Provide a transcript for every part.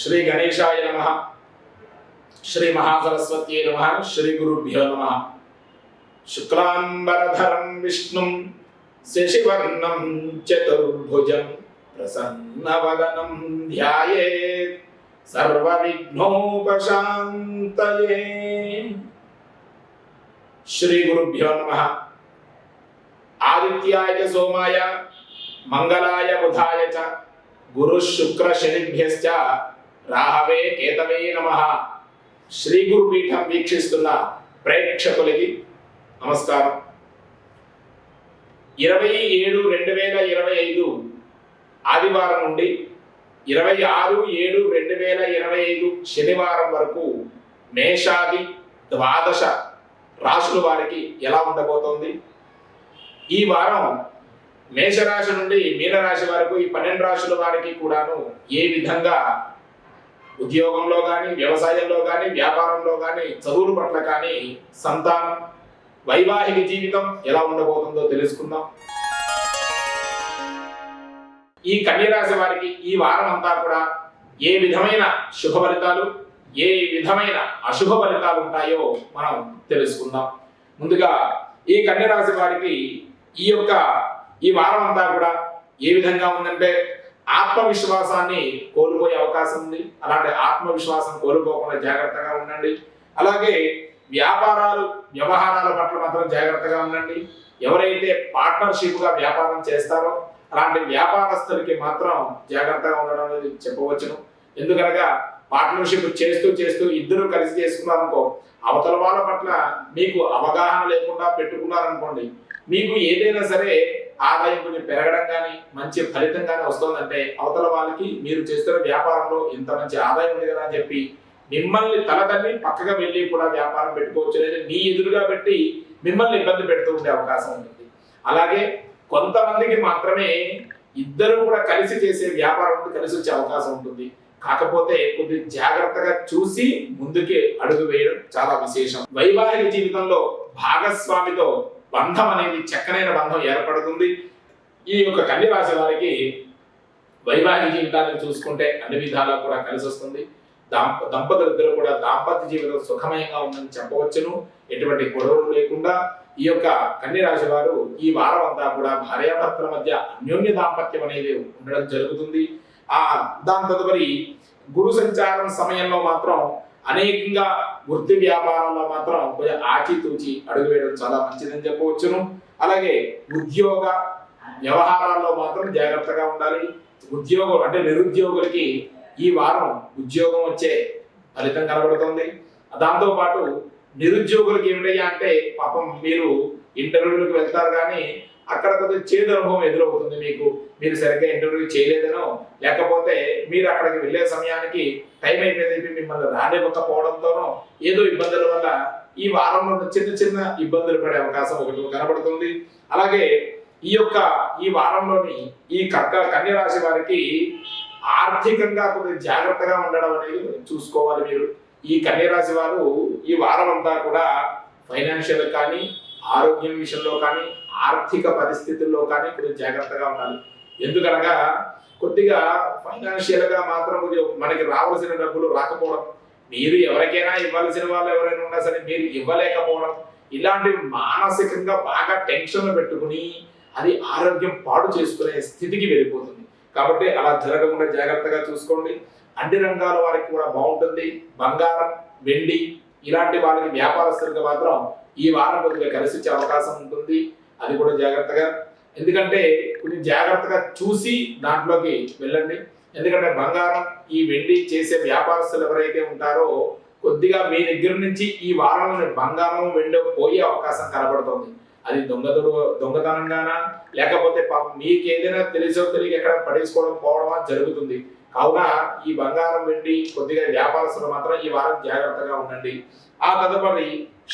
శ్రీ గణేశాయ నమ. శ్రీ మహాసరస్వత్యై నమ. శ్రీ గురుభ్యో నమ. శుక్లాంబరధరం విష్ణుం శశివర్ణం చతుర్భుజం ప్రసన్నవదనం ధ్యాయేత్ సర్వవిఘ్నోపశాంతయే. శ్రీ గురుభ్యో నమ. ఆదిత్యాయ సోమాయ మంగళాయ బుధాయ చ గురు శుక్ర శనిభ్యశ్చ రాహవే కేతవే నమ. శ్రీ గురుపీఠం వీక్షిస్తున్న ప్రేక్షకులకి నమస్కారం. ఇరవై ఏడు రెండు వేల ఇరవై ఐదు ఆదివారం నుండి ఇరవై ఆరు ఏడు రెండు వేల ఇరవై ఐదు శనివారం వరకు మేషాది ద్వాదశ రాశుల వారికి ఎలా ఉండబోతోంది? ఈ వారం మేషరాశి నుండి మీనరాశి వరకు ఈ పన్నెండు రాశుల వారికి కూడాను ఏ విధంగా ఉద్యోగంలో కానీ వ్యవసాయంలో కానీ వ్యాపారంలో కానీ చదువుల పట్ల కానీ సంతానం వైవాహిక జీవితం ఎలా ఉండబోతుందో తెలుసుకుందాం. ఈ కన్యరాశి వారికి ఈ వారం అంతా కూడా ఏ విధమైన శుభ ఫలితాలు ఏ విధమైన అశుభ ఫలితాలు ఉంటాయో మనం తెలుసుకుందాం. ముందుగా ఈ కన్యరాశి వారికి ఈ యొక్క ఈ వారం అంతా కూడా ఏ విధంగా ఉందంటే ఆత్మవిశ్వాసాన్ని కోల్పోయే అవకాశం ఉంది. అలాంటి ఆత్మవిశ్వాసం కోల్పోకుండా జాగ్రత్తగా ఉండండి. అలాగే వ్యాపారాలు వ్యవహారాల పట్ల మాత్రం జాగ్రత్తగా ఉండండి. ఎవరైతే పార్ట్నర్షిప్గా వ్యాపారం చేస్తారో అలాంటి వ్యాపారస్తులకి మాత్రం జాగ్రత్తగా ఉండడం అనేది చెప్పవచ్చును. ఎందుకనగా పార్ట్నర్షిప్ చేస్తూ చేస్తూ ఇద్దరు కలిసి చేసుకున్నారనుకో అవతల వాళ్ళ పట్ల మీకు అవగాహన లేకుండా పెట్టుకున్నారనుకోండి మీకు ఏదైనా సరే ఆదాయం కొంచెం పెరగడం కానీ మంచి ఫలితం కానీ వస్తుందంటే అవతల వాళ్ళకి మీరు చేస్తున్న వ్యాపారంలో ఇంత మంచి ఆదాయం ఉంది కదా అని చెప్పి మిమ్మల్ని తలదన్ని పక్కగా వెళ్ళి కూడా వ్యాపారం పెట్టుకోవచ్చు. లేదా మీ ఎదురుగా పెట్టి మిమ్మల్ని ఇబ్బంది పెడుతూ ఉండే అవకాశం ఉంటుంది అలాగే కొంతమందికి మాత్రమే ఇద్దరు కూడా కలిసి చేసే వ్యాపారం కలిసి వచ్చే అవకాశం ఉంటుంది. కాకపోతే కొద్ది జాగ్రత్తగా చూసి ముందుకే అడుగు వేయడం చాలా విశేషం. వైవాహిక జీవితంలో భాగస్వామితో బంధం అనేది చక్కనైన బంధం ఏర్పడుతుంది. ఈ యొక్క కన్య రాశి వారికి వైవాహిక జీవితాన్ని చూసుకుంటే అన్ని విధాలా కూడా కలిసి వస్తుంది. దాంప దంపతులు కూడా దాంపత్య జీవితం సుఖమయంగా ఉందని చెప్పవచ్చును. ఎటువంటి గొడవలు లేకుండా ఈ యొక్క కన్య రాశి వారు ఈ వారం అంతా కూడా భార్యాభర్తల మధ్య అన్యోన్య దాంపత్యం అనేది ఉండడం జరుగుతుంది. ఆ దాని తదుపరి గురు సంచారం సమయంలో మాత్రం అనేకంగా వృత్తి వ్యాపారాల్లో మాత్రం కొంచెం ఆచితూచి అడుగు వేయడం చాలా మంచిదని చెప్పవచ్చును. అలాగే ఉద్యోగ వ్యవహారాల్లో మాత్రం జాగ్రత్తగా ఉండాలి. ఉద్యోగం అంటే నిరుద్యోగులకి ఈ వారం ఉద్యోగం వచ్చే ఫలితం కనబడుతుంది. దాంతో పాటు నిరుద్యోగులకి ఏమిటయ్యా అంటే పాపం మీరు ఇంటర్వ్యూలకు వెళ్తారు కానీ అక్కడ కొద్దిగా చేదు అనుభవం ఎదురవుతుంది మీకు. మీరు సరిగ్గా ఇంటర్వ్యూ చేయలేదనో లేకపోతే మీరు అక్కడికి వెళ్ళే సమయానికి టైం అయిపోయింది మిమ్మల్ని రానివ్వకపోవడంతోనో ఏదో ఇబ్బందుల వల్ల ఈ వారంలో చిన్న చిన్న ఇబ్బందులు పడే అవకాశం ఒకటి కనబడుతుంది. అలాగే ఈ యొక్క ఈ వారంలోని ఈ కర్క కన్య రాశి వారికి ఆర్థికంగా కొద్దిగా జాగ్రత్తగా ఉండడం అనేది చూసుకోవాలి మీరు. ఈ కన్య రాశి వారు ఈ వారం అంతా కూడా ఫైనాన్షియల్ కానీ ఆరోగ్యం విషయంలో కానీ ఆర్థిక పరిస్థితుల్లో కానీ కొద్దిగా జాగ్రత్తగా ఉండాలి. ఎందుకనగా కొద్దిగా ఫైనాన్షియల్గా మాత్రం మనకి రావాల్సిన డబ్బులు రాకపోవడం మీరు ఎవరికైనా ఇవ్వాల్సిన వాళ్ళు ఎవరైనా ఉన్నా సరే మీరు ఇవ్వలేకపోవడం ఇలాంటి మానసికంగా బాగా టెన్షన్లు పెట్టుకుని అది ఆరోగ్యం పాడు చేసుకునే స్థితికి వెళ్ళిపోతుంది. కాబట్టి అలా జరగకుండా జాగ్రత్తగా చూసుకోండి. అన్ని రంగాల వారికి కూడా బాగుంటుంది. బంగారం వెండి ఇలాంటి వాళ్ళకి వ్యాపారస్తులకు మాత్రం ఈ వారం కొద్దిగా కలిసి వచ్చే అవకాశం ఉంటుంది. అది కూడా జాగ్రత్తగా. ఎందుకంటే కొంచెం జాగ్రత్తగా చూసి దాంట్లోకి వెళ్ళండి. ఎందుకంటే బంగారం ఈ వెండి చేసే వ్యాపారస్తులు ఎవరైతే ఉంటారో కొద్దిగా మీ దగ్గర నుంచి ఈ వారంలో బంగారం వెండి పోయే అవకాశం కనబడుతుంది. అది దొంగతుడు దొంగతనంగానా? లేకపోతే పాపం మీకు ఏదైనా తెలిసో తెలియక ఎక్కడ పడేసుకోవడం పోవడమా జరుగుతుంది. కావున ఈ బంగారం వెండి కొద్దిగా వ్యాపారస్తులు మాత్రం ఈ వారం జాగ్రత్తగా ఉండండి. ఆ తదుపరి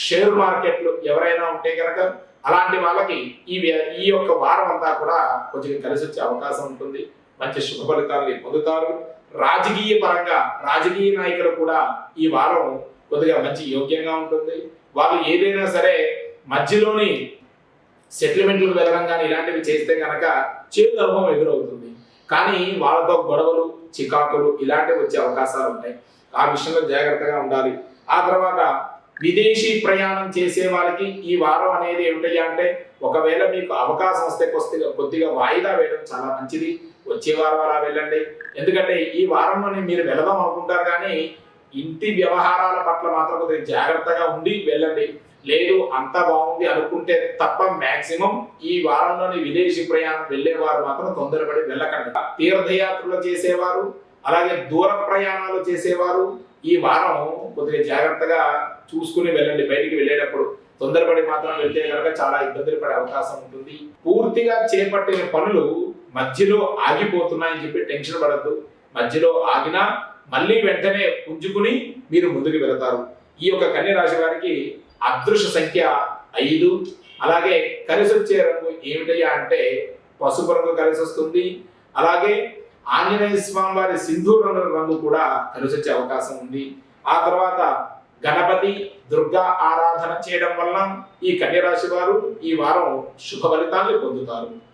షేర్ మార్కెట్లు ఎవరైనా ఉంటే కనుక అలాంటి వాళ్ళకి ఈ ఈ యొక్క వారం అంతా కూడా కొంచెం కలిసి వచ్చే అవకాశం ఉంటుంది. మంచి శుభ ఫలితాలని పొందుతారు. రాజకీయ పరంగా రాజకీయ నాయకులు కూడా ఈ వారం కొద్దిగా మంచి యోగ్యంగా ఉంటుంది. వాళ్ళు ఏదైనా సరే మధ్యలోని సెటిల్మెంట్లు వెళ్ళడం కానీ ఇలాంటివి చేస్తే కనుక చేదు అనుభవం ఎదురవుతుంది. కానీ వాళ్ళతో గొడవలు చికాకులు ఇలాంటివి వచ్చే అవకాశాలు ఉంటాయి. ఆ విషయంలో జాగ్రత్తగా ఉండాలి. ఆ తర్వాత విదేశీ ప్రయాణం చేసే వాళ్ళకి ఈ వారం అనేది ఏమిటయ్యా అంటే ఒకవేళ మీకు అవకాశం వస్తే కొద్దిగా కొద్దిగా వాయిదా వేయడం చాలా మంచిది. వచ్చే వారం అలా వెళ్ళండి. ఎందుకంటే ఈ వారంలోనే మీరు వెళదాం అనుకుంటారు కానీ ఇంటి వ్యవహారాల పట్ల మాత్రం కొద్దిగా జాగ్రత్తగా ఉండి వెళ్ళండి. లేదు అంతా బాగుంది అనుకుంటే తప్ప మాక్సిమం ఈ వారంలోని విదేశీ ప్రయాణం వెళ్ళేవారు మాత్రం తొందరపడి వెళ్ళకండి. తీర్థయాత్రలు చేసేవారు అలాగే దూర ప్రయాణాలు చేసేవారు. ఈ వారం కొద్దిగా జాగ్రత్తగా చూసుకుని వెళ్ళండి. బయటికి వెళ్ళేటప్పుడు తొందరపడి మాత్రం వెళ్తే కనుక చాలా ఇబ్బందులు పడే అవకాశం ఉంటుంది. పూర్తిగా చేపట్టిన పనులు మధ్యలో ఆగిపోతున్నాయని చెప్పి టెన్షన్ పడద్దు. మధ్యలో ఆగినా మళ్ళీ వెంటనే పుంజుకుని మీరు ముందుకు వెళతారు. ఈ యొక్క కన్య రాశి వారికి అదృశ్య సంఖ్య ఐదు. అలాగే కలిసి వచ్చే రంగు ఏమిటయ్యా అంటే పసుపు రంగు కలిసి వస్తుంది అలాగే ఆంజనేయ స్వామి వారి సింధూర రంగు కూడా కలిసి వచ్చే అవకాశం ఉంది. ఆ తర్వాత గణపతి దుర్గా ఆరాధన చేయడం వల్ల ఈ కన్యరాశి వారు ఈ వారం శుభ ఫలితాన్ని పొందుతారు.